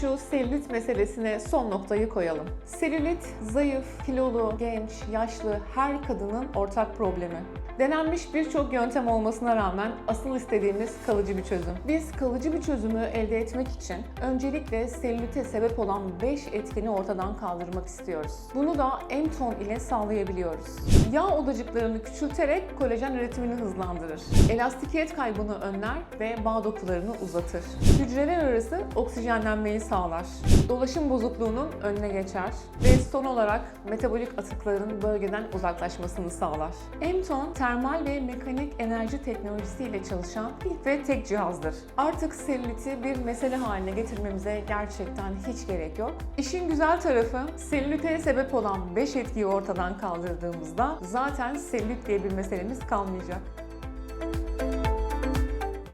şu selülit meselesine son noktayı koyalım. Selülit, zayıf, kilolu, genç, yaşlı her kadının ortak problemi. Denenmiş birçok yöntem olmasına rağmen asıl istediğimiz kalıcı bir çözüm. Biz kalıcı bir çözümü elde etmek için öncelikle selülite sebep olan 5 etkeni ortadan kaldırmak istiyoruz. Bunu da Emton ile sağlayabiliyoruz. Yağ odacıklarını küçülterek kolajen üretimini hızlandırır. Elastikiyet kaybını önler ve bağ dokularını uzatır. Hücreler arası oksijenlenmeyi sağlar. Dolaşım bozukluğunun önüne geçer ve son olarak metabolik atıkların bölgeden uzaklaşmasını sağlar. Emton termal ve mekanik enerji teknolojisiyle çalışan ilk ve tek cihazdır. Artık selüliti bir mesele haline getirmemize gerçekten hiç gerek yok. İşin güzel tarafı selülite sebep olan 5 etkiyi ortadan kaldırdığımızda zaten selülit diye bir meselemiz kalmayacak.